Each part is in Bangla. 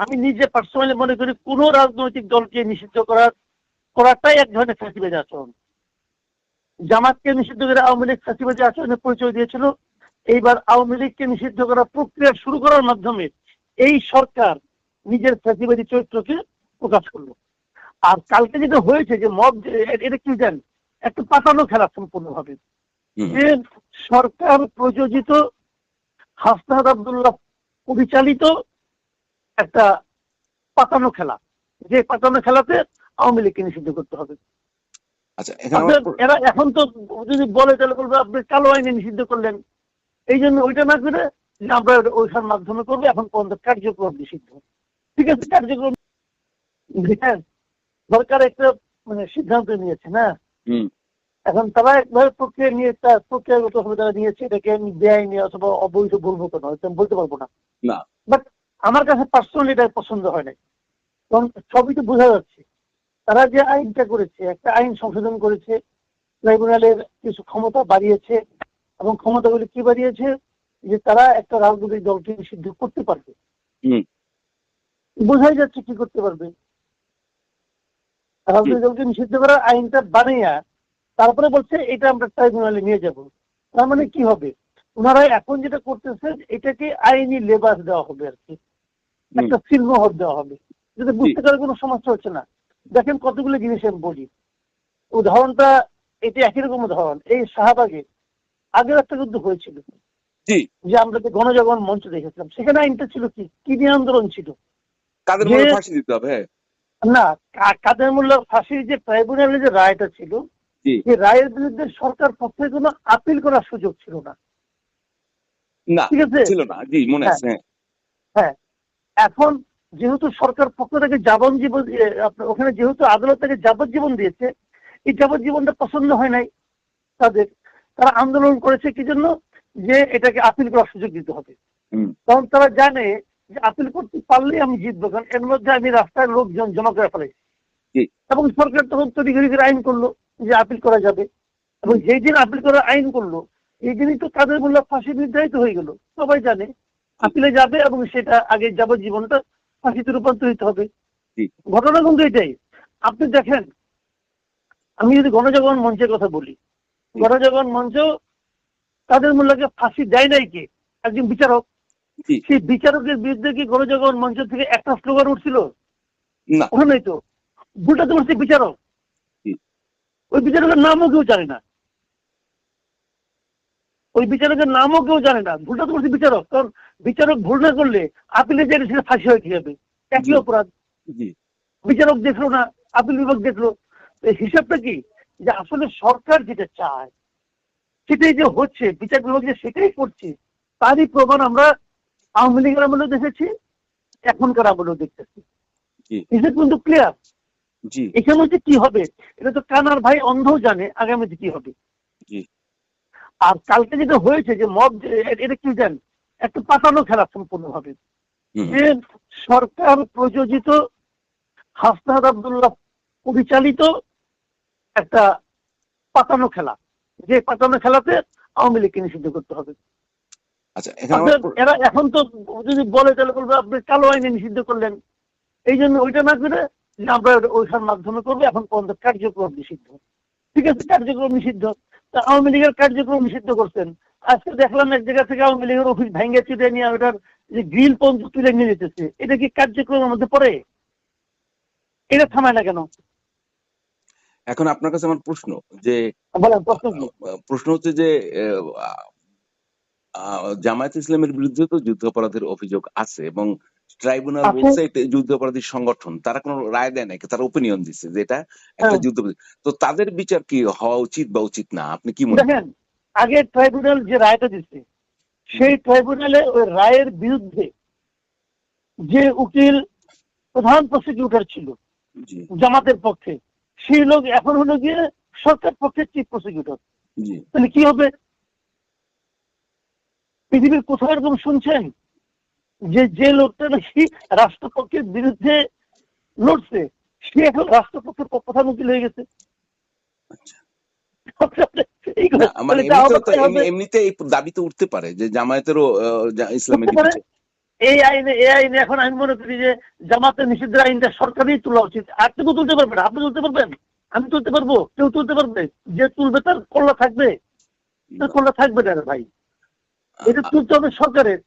আমি নিজে পার্সোনালি মনে করি কোনো রাজনৈতিক দলকে নিষিদ্ধ করার করাটাই এক ধরনের ফ্যাসিবাদী আচরণ। জামাতকে নিষিদ্ধ করে আওয়ামী লীগ ফ্যাসিবাদী আচরণের পরিচয় দিয়েছিল। এইবার আওয়ামী লীগকে নিষিদ্ধ করার প্রক্রিয়া শুরু করার মাধ্যমে এই সরকার নিজের ফ্যাসিবাদী চরিত্রকে প্রকাশ করল। আর কালকে যেটা হয়েছে যে মব এটা কি জান একটা পাতানো খেলা সম্পূর্ণভাবে। যে সরকার প্রযোজিত হাসনাদ আব্দুল্লাহ পরিচালিত একটা পাতানো খেলা। যে পাতানো খেলাতে আওয়ামী লীগকে নিষিদ্ধ করতে হবে। আচ্ছা এরা এখন তো যদি বলে তাহলে বলবে আপনি কালো আইনে নিষিদ্ধ করলেন। এই জন্য ওইটা না করে যে আমরা ওইটার মাধ্যমে করব এখন পর্যন্ত কার্যক্রম নিষিদ্ধ। ঠিক আছে কার্যক্রম হ্যাঁ সরকার একটা মানে সিদ্ধান্ত নিয়েছে না? হুম, এখন তারা একভাবে প্রক্রিয়া নিয়ে তার প্রক্রিয়াগত ভাবে তারা নিয়েছে এটাকে আমি বেআইনি অথবা অবৈধ বলব কেন? বলতে পারব না। না। বাট আমার কাছে পার্সোনালি এটা পছন্দ হয় নাই। কারণ সবই তো বোঝা যাচ্ছে। তারা যে আইনটা করেছে একটা আইন সংশোধন করেছে ট্রাইব্যুনালের কিছু ক্ষমতা বাড়িয়েছে এবং ক্ষমতাগুলি কি বাড়িয়েছে? যে তারা একটা রাজনৈতিক দলকে নিষিদ্ধ করতে পারবে। বোঝাই যাচ্ছে কি করতে পারবে। রাজনৈতিক দলকে নিষিদ্ধ করার আইনটা বানিয়ে তারপরে বলছে এটা আমরা ট্রাইব্যুনালে নিয়ে যাব। তার মানে কি হবে? ওনারা এখন যেটা করতেছেন এটাকে আইনি লেবাস দেওয়া হবে আর কি। একটা সিলমোহর দেওয়া হবে। যদি বুঝতে পারে কোনো সমস্যা হচ্ছে না। দেখেন কতগুলো জিনিস আমি বলি। উদাহরণটা এটা একই রকম উদাহরণ। এই শাহবাগে আগের একটা যুদ্ধ হয়েছিল। যে আমরা যে গণজাগরণ মঞ্চ দেখেছিলাম সেখানে আইনটা ছিল কি? কিনে আন্দোলন ছিল। কাদের যে- ফাঁসি দিতে হবে? হ্যাঁ। না কাদের মোল্লা ফাঁসির যে ট্রাইব্যুনালে যে রায়টা ছিল সেই রায়ের বিরুদ্ধে সরকার পক্ষে কোনো আপিল করার সুযোগ ছিল না। না ঠিক আছে? ছিল না। জি মনে হ্যাঁ। আছে হ্যাঁ। হ্যাঁ এখন যেহেতু সরকার পক্ষ থেকে যাবজ্জীবন ওখানে যেহেতু আদালত থেকে যাবজ্জীবন দিয়েছে এই যাবজ্জীবনটা পছন্দ হয় নাই তাদের। তারা আন্দোলন করেছে কি জন্য? যে এটাকে আপিল করার সুযোগ দিতে হবে। কারণ তারা জানে যে আপিল করতে পারলেই আমি জিতবো কারণ এর মধ্যে আমি রাস্তায় লোকজন জমা করে ফেলেছি এবং সরকার তখন তৈরি করে করে আইন করল যে আপিল করা যাবে। এবং যেই দিন আপিল করার আইন করল এই দিনই তো তাদের মূল্য ফাঁসি নির্ধারিত হয়ে গেল। সবাই জানে। আপিলে যাবে এবং সেটা আগে যাবজ্জীবনটা ফাঁসিতে রূপান্তরিত হবে। ঘটনা কিন্তু এটাই। আপনি দেখেন আমি যদি গণজাগরণ মঞ্চের কথা বলি গণজাগরণ মঞ্চ তাদের মূল্যকে ফাঁসি দেয় নাই কে? একজন বিচারক। সেই বিচারকের বিরুদ্ধে কি গণজাগরণ মঞ্চ থেকে একটা স্লোগান উঠছিল? ওখানেই তো? ভুলটা তো করছে বিচারক। ওই বিচারকের নামও কেউ জানে না। ওই বিচারকের নামও কেউ জানে না। ভুলটা তো করছে বিচারক। কারণ বিচারক ভুল না করলে আপিলে যে সেটা ফাঁসি হয় কি হবে একই অপরাধ। বিচারক দেখল না আপিল বিভাগ দেখল। হিসাবটা কি? যে আসলে সরকার যেটা চায় সেটাই যে হচ্ছে বিচার বিভাগ যে সেটাই করছে তারই প্রমাণ আমরা আওয়ামী লীগের আমলেও দেখেছি এখনকার আমলেও দেখতেছি। হিসেব কিন্তু ক্লিয়ার এখানে হচ্ছে কি হবে? এটা তো কানার ভাই অন্ধও জানে আগামীতে কি হবে। আর কালকে যেটা হয়েছে যে মব যে- এটা কি জান একটা পাতানো খেলা সম্পূর্ণভাবে। যে সরকার প্রযোজিত হাসনাদ আব্দুল্লাহ পরিচালিত একটা পাতানো খেলা। যে পাতানো খেলাতে আওয়ামী লীগকে নিষিদ্ধ করতে হবে। আচ্ছা এরা এখন তো যদি বলে তাহলে বলবে আপনি কালো আইনে নিষিদ্ধ করলেন। এই জন্য ওইটা না করে যে আমরা ওইটার মাধ্যমে করব এখন পর্যন্ত কার্যক্রম নিষিদ্ধ। ঠিক আছে কার্যক্রম নিষিদ্ধ। তা আওয়ামী লীগের কার্যক্রম নিষিদ্ধ করছেন। আজকে দেখলাম এক জায়গা থেকে আওয়ামী লীগের অফিস ভেঙে চিটে নিয়ে ওটার যে গ্রিল পর্যন্ত তুলে নিয়ে যেতেছে এটা কি কার্যক্রমের মধ্যে পড়ে? এটা থামায় না কেন? এখন আপনার কাছে আমার প্রশ্ন যে প্রশ্ন হচ্ছে যে জামায়াত ইসলামের বিরুদ্ধে তো যুদ্ধাপরাধের অভিযোগ আছে এবং ট্রাইব্যুনাল। বলছে যুদ্ধাপরাধী সংগঠন তারা কোনো রায় দেয় নাকি তারা ওপিনিয়ন দিচ্ছে যে এটা একটা হ্যাঁ। যুদ্ধ তো তাদের বিচার কি হওয়া উচিত বা উচিত না? আপনি কি মনে করেন? আগে ট্রাইব্যুনাল যে রায়টা দিচ্ছে সেই ট্রাইব্যুনালে ওই রায়ের বিরুদ্ধে যে উকিল প্রধান প্রসিকিউটর ছিল জামাতের পক্ষে সেই লোক এখন হলো গিয়ে সরকার পক্ষের চিফ প্রসিকিউটর তাহলে কি হবে? পৃথিবীর কোথাও এরকম শুনছেন যে যে লোকটা নাকি রাষ্ট্রপক্ষের বিরুদ্ধে লড়ছে সে এখন রাষ্ট্রপক্ষের প্রধান উকিল হয়ে গেছে? আচ্ছা। মানে তো। এমনি- এমনিতে এই দাবি তো উঠতে পারে যে জামায়াতেরও ইসলামের এই আইনে এই আইনে এখন আমি মনে করি যে জামাতের নিষিদ্ধের আইনটা সরকারই তোলা উচিত। আর কেউ তুলতে পারবে না। আপনি তুলতে পারবেন? আমি তুলতে পারব। কেউ তুলতে পারবে? যে তুলবে তার কল্লা থাকবে। তার কল্লা থাকবে না ভাই। এটা তুলতে হবে সরকারের।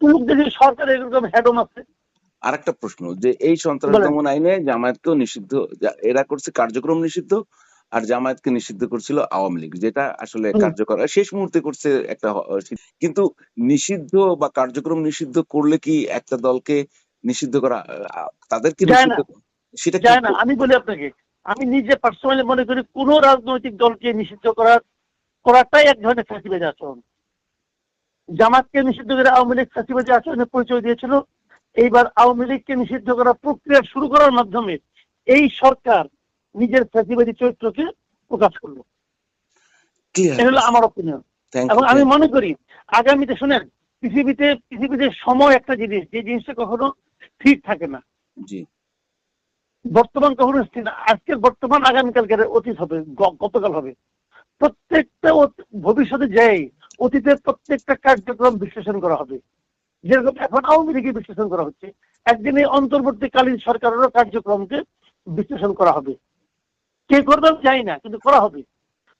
তুলুক দেখি সরকারের এরকম হেডম আছে। আর একটা প্রশ্ন যে এই সন্ত্রাস। দমন আইনে জামায়াতকেও নিষিদ্ধ এরা করছে কার্যক্রম নিষিদ্ধ আর জামায়াতকে নিষিদ্ধ করছিল আওয়ামী লীগ যেটা আসলে কার্যকর। শেষ মুহূর্তে করছে একটা কিন্তু নিষিদ্ধ বা কার্যক্রম নিষিদ্ধ করলে কি একটা দলকে নিষিদ্ধ করা তাদেরকে সেটা যায় না। আমি বলি আপনাকে আমি নিজে পার্সোনালি মনে করি কোন রাজনৈতিক দলকে নিষিদ্ধ করার করাটাই এক ধরনের ফ্যাসিবাদী আচরণ। জামাতকে নিষিদ্ধ করে আওয়ামী লীগ ফ্যাসিবাদী আচরণের পরিচয় দিয়েছিল। এইবার আওয়ামী লীগকে নিষিদ্ধ করার প্রক্রিয়া শুরু করার মাধ্যমে এই সরকার নিজের ফ্যাসিবাদী চরিত্রকে প্রকাশ করল। এটা হলো আমার অপিনিয়ন এবং আমি মনে করি আগামীতে শুনেন পৃথিবীতে পৃথিবীতে সময় একটা জিনিস যে জিনিসটা কখনো ঠিক থাকে না। বর্তমান কখনো স্থির না। আজকের বর্তমান আগামীকালকের অতীত হবে গতকাল হবে। প্রত্যেকটা ভবিষ্যতে যাই অতীতের প্রত্যেকটা কার্যক্রম বিশ্লেষণ করা হবে। যেরকম এখন আওয়ামী লীগের বিশ্লেষণ করা হচ্ছে। একদিন এই অন্তর্বর্তীকালীন সরকারেরও কার্যক্রমকে বিশ্লেষণ করা হবে। কে করবে আমি জানি না, কিন্তু করা হবে।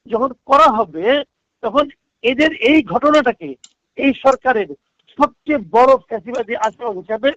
যখন করা হবে, তখন এদের এই ঘটনাটাকে এই সরকারের সবচেয়ে বড় ফ্যাসিবাদী আচরণ হিসাবে